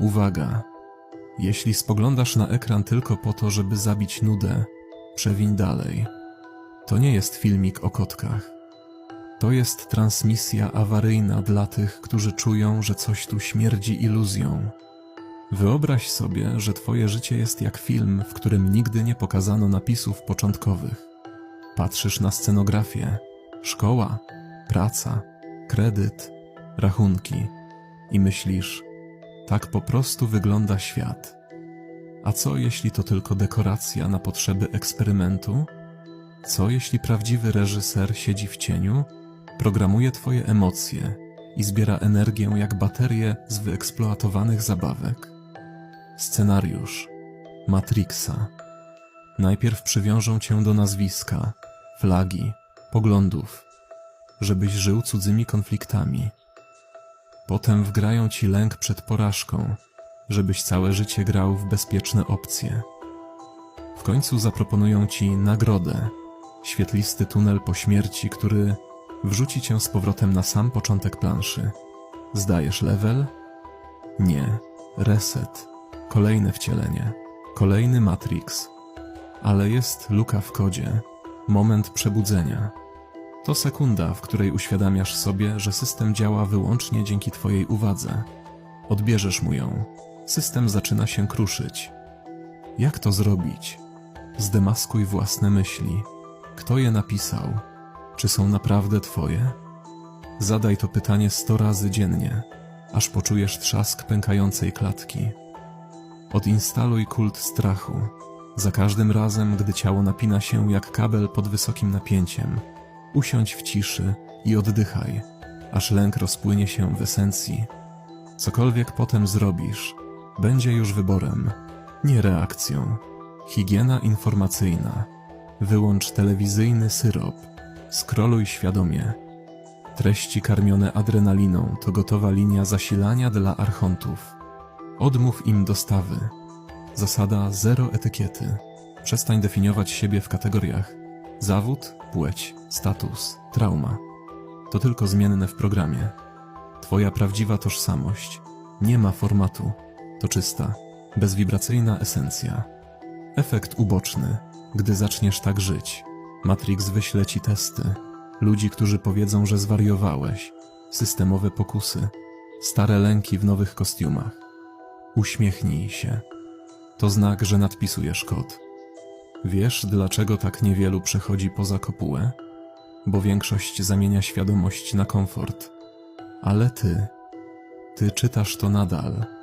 Uwaga! Jeśli spoglądasz na ekran tylko po to, żeby zabić nudę, przewiń dalej. To nie jest filmik o kotkach. To jest transmisja awaryjna dla tych, którzy czują, że coś tu śmierdzi iluzją. Wyobraź sobie, że twoje życie jest jak film, w którym nigdy nie pokazano napisów początkowych. Patrzysz na scenografię, szkoła, praca, kredyt, rachunki i myślisz, tak po prostu wygląda świat. A co jeśli to tylko dekoracja na potrzeby eksperymentu? Co jeśli prawdziwy reżyser siedzi w cieniu, programuje twoje emocje i zbiera energię jak baterie z wyeksploatowanych zabawek? Scenariusz Matrixa. Najpierw przywiążą cię do nazwiska, flagi, poglądów, żebyś żył cudzymi konfliktami. Potem wgrają ci lęk przed porażką, żebyś całe życie grał w bezpieczne opcje. W końcu zaproponują ci nagrodę, świetlisty tunel po śmierci, który wrzuci cię z powrotem na sam początek planszy. Zdajesz level? Nie. Reset. Kolejne wcielenie. Kolejny Matrix. Ale jest luka w kodzie. Moment przebudzenia. To sekunda, w której uświadamiasz sobie, że system działa wyłącznie dzięki Twojej uwadze. Odbierzesz mu ją. System zaczyna się kruszyć. Jak to zrobić? Zdemaskuj własne myśli. Kto je napisał? Czy są naprawdę Twoje? Zadaj to pytanie sto razy dziennie, aż poczujesz trzask pękającej klatki. Odinstaluj kult strachu. Za każdym razem, gdy ciało napina się jak kabel pod wysokim napięciem, usiądź w ciszy i oddychaj, aż lęk rozpłynie się w esencji. Cokolwiek potem zrobisz, będzie już wyborem, nie reakcją. Higiena informacyjna. Wyłącz telewizyjny syrop. Skroluj świadomie. Treści karmione adrenaliną to gotowa linia zasilania dla archontów. Odmów im dostawy. Zasada zero etykiety. Przestań definiować siebie w kategoriach zawód, płeć, status, trauma. To tylko zmienne w programie. Twoja prawdziwa tożsamość nie ma formatu. To czysta, bezwibracyjna esencja. Efekt uboczny, gdy zaczniesz tak żyć. Matrix wyśle ci testy. Ludzi, którzy powiedzą, że zwariowałeś. Systemowe pokusy. Stare lęki w nowych kostiumach. Uśmiechnij się. To znak, że nadpisujesz kod. Wiesz, dlaczego tak niewielu przechodzi poza kopułę? Bo większość zamienia świadomość na komfort. Ale ty, ty czytasz to nadal